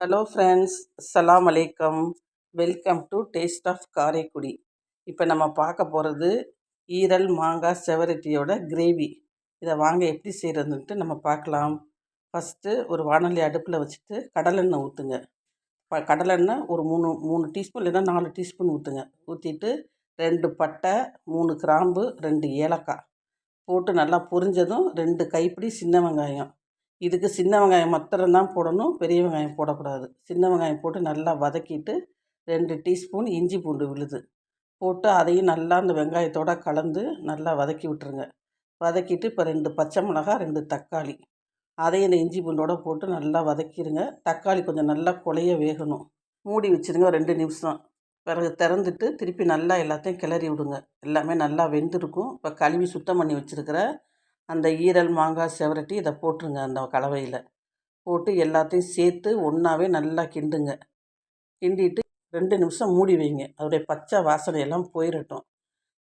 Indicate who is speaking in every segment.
Speaker 1: Hello friends சலாம் அலைக்கம் welcome to taste of Karaikudi இப்போ நம்ம பார்க்க போகிறது ஈரல் மாங்காய் செவரட்டியோட கிரேவி இதை வாங்க எப்படி செய்கிறதுன்ட்டு நம்ம பார்க்கலாம். ஃபஸ்ட்டு ஒரு வானொலி அடுப்பில் வச்சுட்டு கடலெண்ணெய் ஊற்றுங்க ப கடலெண்ணெய் ஒரு மூணு மூணு டீஸ்பூன் இல்லைன்னா நாலு டீஸ்பூன் ஊற்றுங்க ஊற்றிட்டு ரெண்டு பட்டை மூணு கிராம்பு ரெண்டு ஏலக்காய். போட்டு நல்லா பொரிஞ்சதும் ரெண்டு கைப்பிடி சின்ன வெங்காயம். இதுக்கு சின்ன வெங்காயம் மாத்திரம் தான் போடணும் பெரிய வெங்காயம் போடக்கூடாது. சின்ன வெங்காயம் போட்டு நல்லா வதக்கிட்டு ரெண்டு டீஸ்பூன் இஞ்சி பூண்டு விழுது. போட்டு அதையும் நல்லா அந்த வெங்காயத்தோடு கலந்து நல்லா வதக்கி விட்டுருங்க. வதக்கிட்டு இப்போ ரெண்டு பச்சை மிளகா ரெண்டு தக்காளி. அதையும் இந்த இஞ்சி பூண்டோடு போட்டு நல்லா வதக்கிடுங்க தக்காளி கொஞ்சம் நல்லா குலைய வேகணும். மூடி வச்சுருங்க ரெண்டு நிமிஷம். பிறகு திறந்துட்டு திருப்பி நல்லா எல்லாத்தையும் கிளறி விடுங்க. எல்லாமே நல்லா வெந்திருக்கும். இப்போ கழுவி சுத்தம் பண்ணி வச்சுருக்கிற அந்த ஈரல் மாங்காய் செவரட்டி இதை போட்டுருங்க அந்த கலவையில். போட்டு எல்லாத்தையும் சேர்த்து ஒன்றாவே நல்லா கிண்டுங்க. கிண்டிட்டு ரெண்டு நிமிஷம் மூடி வைங்க. அதோடைய பச்சை வாசனையெல்லாம் போயிடட்டும்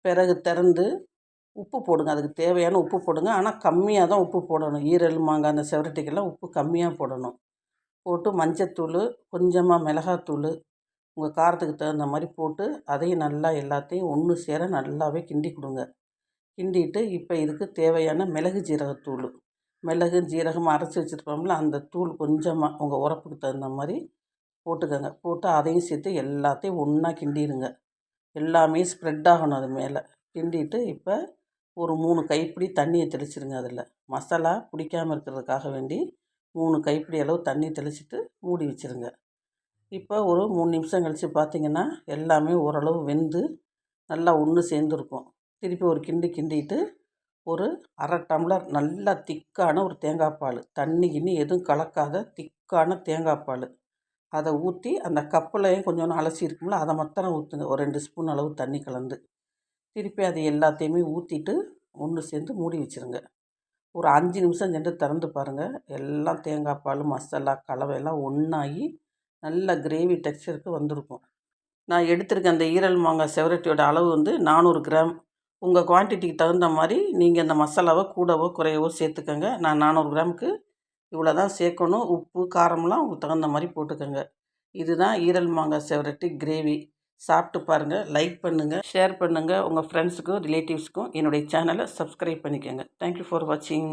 Speaker 1: பிறகு திறந்து உப்பு போடுங்க. அதுக்கு தேவையான உப்பு போடுங்க. ஆனால் கம்மியாக தான் உப்பு போடணும். ஈரல் மாங்காய் அந்த செவரட்டிக்கெல்லாம் உப்பு கம்மியாக போடணும். போட்டு மஞ்சத்தூள் கொஞ்சமாக மிளகாத்தூள் உங்கள் காரத்துக்கு தகுந்த மாதிரி போட்டு அதையும் நல்லா எல்லாத்தையும் ஒன்று சேர நல்லாவே கிண்டி கொடுங்க. கிண்டிட்டு இப்போ இதுக்கு தேவையான மிளகு ஜீரகத்தூள். மிளகு ஜீரகம் அரைச்சி வச்சுருப்போம்ல அந்த தூள் கொஞ்சமாக உங்கள் உரப்புக்கு தகுந்த மாதிரி போட்டுக்கோங்க. போட்டு அதையும் சேர்த்து எல்லாத்தையும் ஒன்றா கிண்டிடுங்க. எல்லாமே ஸ்ப்ரெட் ஆகணும் அது மேலே. கிண்டிட்டு இப்போ ஒரு மூணு கைப்பிடி தண்ணியை தெளிச்சிருங்க அதில். மசாலா பிடிக்காமல் இருக்கிறதுக்காக வேண்டி மூணு கைப்பிடி அளவு தண்ணி தெளிச்சிட்டு மூடி வச்சுருங்க. இப்போ ஒரு மூணு நிமிஷம் கழித்து பார்த்திங்கன்னா எல்லாமே ஓரளவு வெந்து நல்லா ஒன்று சேர்ந்துருக்கும். திருப்பி ஒரு கிண்டு கிண்டிட்டு ஒரு அரை டம்ளர் நல்லா திக்கான ஒரு தேங்காய் பால். தண்ணி கிண்ணி எதுவும் கலக்காத திக்கான தேங்காய் பால். அதை ஊற்றி அந்த கப்புலையும் கொஞ்சம் அலசி இருக்கும்ல அதை மொத்தம் ஊற்றுங்க ஒரு ரெண்டு ஸ்பூன் அளவு தண்ணி கலந்து. திருப்பி அதை எல்லாத்தையுமே ஊற்றிட்டு ஒன்று சேர்ந்து மூடி வச்சுருங்க. ஒரு அஞ்சு நிமிஷம் சென்று திறந்து பாருங்கள் எல்லாம் தேங்காய் பால் மசாலா கலவையெல்லாம் ஒன்றாகி நல்ல கிரேவி டெக்ஸ்சருக்கு வந்திருக்கும். நான் எடுத்திருக்க அந்த ஈரல் மாங்காய் செவரட்டியோட அளவு வந்து நானூறு கிராம் உங்கள் குவான்டிட்டிக்கு தகுந்த மாதிரி நீங்கள் அந்த மசாலாவை கூடவோ குறையவோ சேர்த்துக்கோங்க. நான் நானூறு கிராமுக்கு இவ்வளோ தான் சேர்க்கணும். உப்பு காரம்லாம் உங்களுக்கு தகுந்த மாதிரி போட்டுக்கோங்க. இதுதான் ஈரல் மாங்காய் செவரட்டி கிரேவி சாப்பிட்டு பாருங்கள் லைக் பண்ணுங்கள் ஷேர் பண்ணுங்கள் உங்கள் ஃப்ரெண்ட்ஸுக்கும் ரிலேட்டிவ்ஸுக்கும் என்னுடைய சேனலை சப்ஸ்கிரைப் பண்ணிக்கோங்க. தேங்க்யூ ஃபார் வாட்சிங்